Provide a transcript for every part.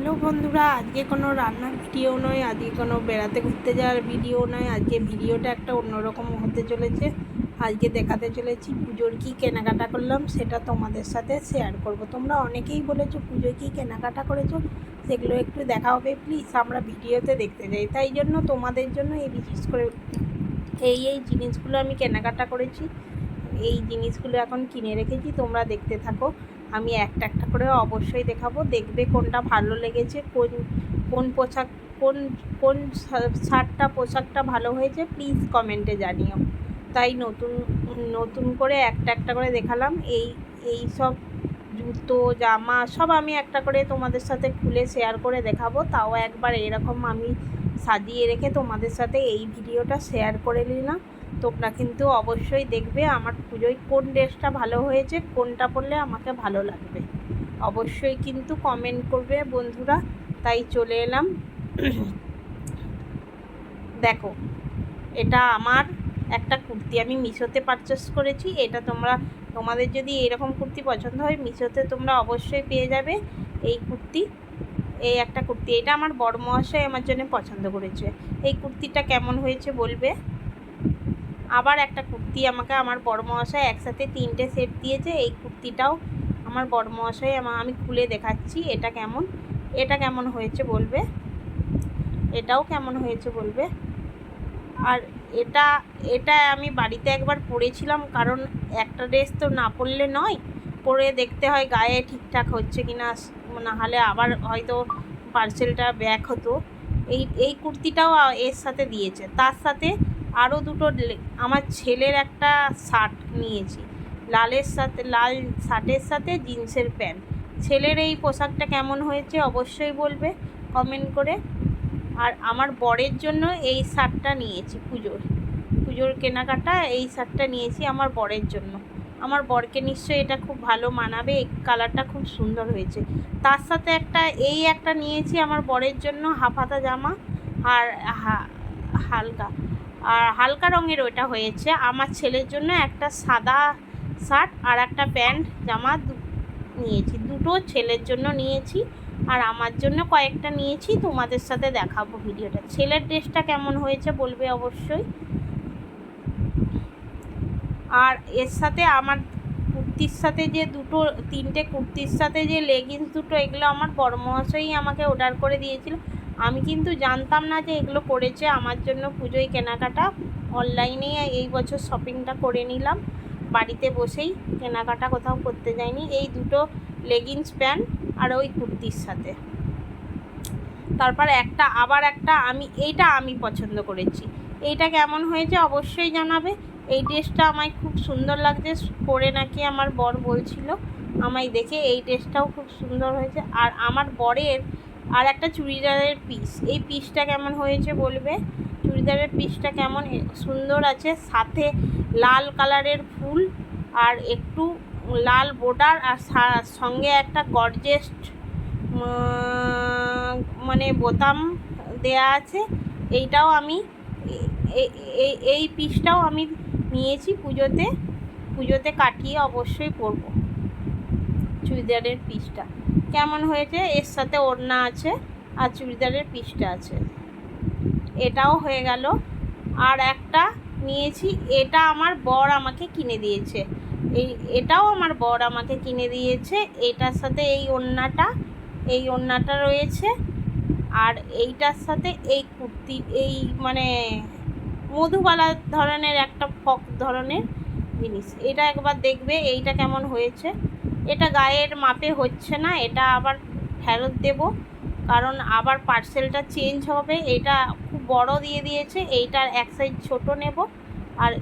Hello বন্ধুরা, আজকে কোনো রান্নার ভিডিও নয়, আজকে কোনো বেড়াতে ঘুরতে যাওয়ার ভিডিও নয়, আজকে ভিডিওটা একটা অন্যরকম হতে চলেছে। আজকে দেখাতে চলেছি পুজোর কী কেনাকাটা করলাম, সেটা তোমাদের সাথে শেয়ার করব। তোমরা অনেকেই বলেছ পুজোয় কী কেনাকাটা করেছ, সেগুলো একটু দেখা হবে প্লিজ আমরা ভিডিওতে দেখতে যাই। তাই জন্য তোমাদের জন্য এই বিশেষ করে এই এই জিনিসগুলো আমি কেনাকাটা করেছি, এই জিনিসগুলো এখন কিনে রেখেছি, তোমরা দেখতে থাকো। আমি একটা একটা করে অবশ্যই দেখাবো। দেখবে কোনটা ভালো লেগেছে, কোন কোন পোশাক, কোন কোন শার্টটা, পোশাকটা ভালো হয়েছে প্লিজ কমেন্টে জানিও। তাই নতুন নতুন করে একটা একটা করে দেখালাম। এই এই সব জুতো, জামা সব আমি একটা করে তোমাদের সাথে খুলে শেয়ার করে দেখাবো। তাও একবার এরকম আমি সাজিয়ে রেখে তোমাদের সাথে এই ভিডিওটা শেয়ার করে নিলাম। তোমরা কিন্তু অবশ্যই দেখবে আমার পুজোয় কোন ড্রেসটা ভালো হয়েছে, কোনটা পরলে আমাকে ভালো লাগবে। অবশ্যই কিন্তু কমেন্ট করবে বন্ধুরা, তাই চলে এলাম। দেখো, এটা আমার একটা কুর্তি, আমি মিশোতে পারচেস করেছি, এটা তোমরা, তোমাদের যদি এরকম কুর্তি পছন্দ হয়, মিশোতে তোমরা অবশ্যই পেয়ে যাবে এই কুর্তি, এই একটা কুর্তি। এটা আমার বড় মহাশয় আমার জন্য পছন্দ করেছে। এই কুর্তিটা কেমন হয়েছে বলবে? আবার একটা কুর্তি আমাকে আমার বড় মহাশয় একসাথে তিনটে সেট দিয়েছে, এই কুর্তিটাও আমার বড় মহাশয় আমি খুলে দেখাচ্ছি এটা কেমন এটা কেমন হয়েছে বলবে? এটাও কেমন হয়েছে বলবে? আর এটা এটা আমি বাড়িতে একবার পরেছিলাম কারণ একটা ড্রেস তো না পরলে নয়, পরে দেখতে হয় গায়ে ঠিকঠাক হচ্ছে কি না নাহলে আবার হয়তো পার্সেলটা ব্যাক হতো। এই এই কুর্তিটাও এর সাথে দিয়েছে, তার সাথে আরও দুটো আমার ছেলের একটা শার্ট নিয়েছি। লালের সাথে লাল শার্টের সাথে জিন্সের প্যান্ট। ছেলের এই পোশাকটা কেমন হয়েছে অবশ্যই বলবে কমেন্ট করে। আর আমার বরের জন্য এই শার্টটা নিয়েছি পুজোর। পুজোর কেনাকাটা এই শার্টটা নিয়েছি আমার বরের জন্য। আমার বরকে নিশ্চয়ই এটা খুব ভালো মানাবে, এই কালারটা খুব সুন্দর হয়েছে। তার সাথে একটা এই একটা নিয়েছি আমার বরের জন্য হাফ হাতা জামা আর হালকা। আর হালকা রঙের ওটা হয়েছে। আমার ছেলের জন্য একটা সাদা শার্ট আর একটা প্যান্ট জামা নিয়েছি। দুটো ছেলের জন্য নিয়েছি আর আমার জন্য কয়েকটা নিয়েছি। তোমাদের সাথে দেখাবো ভিডিওটা। ছেলের ড্রেসটা কেমন হয়েছে বলবে অবশ্যই। আর এর সাথে আমার কুর্তির সাথে যে দুটো, তিনটে কুর্তির সাথে যে লেগিংস দুটো, এগুলো আমার বড় মহাশয়ই আমাকে অর্ডার করে দিয়েছিল। আমি কিন্তু জানতাম না যে এগুলো করেছে। আমার জন্য পুজোয় কেনাকাটা অনলাইনে এই বছর শপিংটা করে নিলাম। বাড়িতে বসেই কেনাকাটা কোথাও করতে যাইনি। এই দুটো লেগিংস প্যান্ট আর ওই কুর্তির সাথে। তারপর একটা, আবার একটা আমি, এইটা আমি পছন্দ করেছি। এইটা কেমন হয়েছে অবশ্যই জানাবে। এই ড্রেসটা আমায় খুব সুন্দর লাগছে। পরে নাকি আমার বর বলছিল আমায় দেখে এই ড্রেসটাও খুব সুন্দর হয়েছে। আর আমার বরের আর একটা চুড়িদারের পিস এই পিসটা কেমন হয়েছে বলবে? চুড়িদারের পিসটা কেমন সুন্দর আছে, সাথে লাল কালারের ফুল আর একটু লাল বোর্ডার আর সঙ্গে একটা গর্জেস্ট মানে বোতাম দেয়া আছে। এইটাও আমি এই পিসটাও আমি নিয়েছি পুজোতে। পুজোতে কাটিয়ে অবশ্যই পরবো। চুড়িদারের পিসটা কেমন হয়েছে? এর সাথে ওড়না আছে আর চুড়িদারের পিসটা আছে। এটাও হয়ে গেল। আর একটা নিয়েছি, এটা আমার বর আমাকে কিনে দিয়েছে। এই, এটাও আমার বর আমাকে কিনে দিয়েছে। এটার সাথে এই ওড়নাটা এই ওড়নাটা রয়েছে। আর এইটার সাথে এই কুর্তি, এই মানে মধুবালা ধরনের একটা ফক ধরনের জিনিস। এটা একবার দেখবে, এইটা কেমন হয়েছে। এটা গায়ের মাপে হচ্ছে না, এটা আবার ফেরত দেব। কারণ আবার পার্সেলটা চেঞ্জ হবে, এটা খুব বড় দিয়ে দিয়েছে, এইটার এক সাইজ ছোট নেব। আর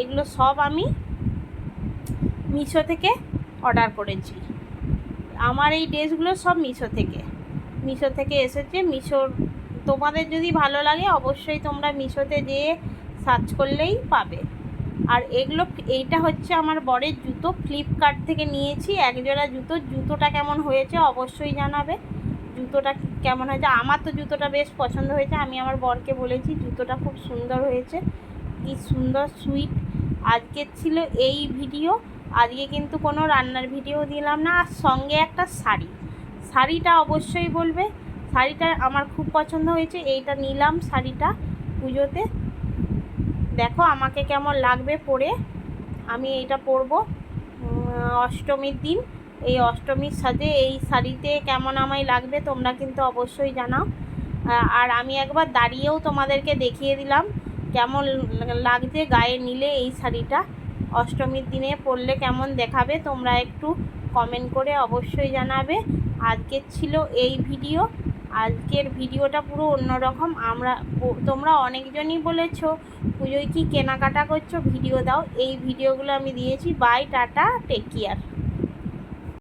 এগুলো সব আমি মিশো থেকে অর্ডার করেছি। আমার এই ড্রেসগুলো সব মিশো থেকে। মিশো থেকে এসেছে, মিশোর তোমাদের যদি ভালো লাগে অবশ্যই তোমরা মিশোতে যেয়ে সার্চ করলেই পাবে। আর এগুলো, এইটা হচ্ছে আমার বরের জুতো। ফ্লিপকার্ট থেকে নিয়েছি, একজোড়া জুতো। জুতোটা কেমন হয়েছে অবশ্যই জানাবে। জুতোটা কেমন হয়েছে? আমার তো জুতোটা বেশ পছন্দ হয়েছে। আমি আমার বরকে বলেছি, জুতোটা খুব সুন্দর হয়েছে। কি সুন্দর সুইট। আজকে ছিল এই ভিডিও। আজকে কিন্তু কোনো রান্নার ভিডিও দিলাম না। আর সঙ্গে একটা শাড়ি। শাড়িটা অবশ্যই বলবে। শাড়িটা আমার খুব পছন্দ হয়েছে। এইটা নিলাম শাড়িটা পুজোতে। দেখো আমাকে কেমন লাগবে পরে আমি এটা পরব অষ্টমীর দিন। এই অষ্টমীর সাজে এই শাড়িতে কেমন আমায় লাগবে তোমরা কিন্তু অবশ্যই জানাও। আর আমি একবার দাঁড়িয়েও তোমাদেরকে দেখিয়ে দিলাম কেমন লাগছে গায়ে নিলে এই শাড়িটা। অষ্টমীর দিনে পরলে কেমন দেখাবে তোমরা একটু কমেন্ট করে অবশ্যই জানাবে। আজকের ছিল এই ভিডিও আজকের ভিডিওটা পুরো অন্যরকম। আমরা তোমরা অনেকজনই বলেছ, পুজোয় কি কেনাকাটা করছ, ভিডিও দাও। এই ভিডিওগুলো আমি দিয়েছি। By, tata take care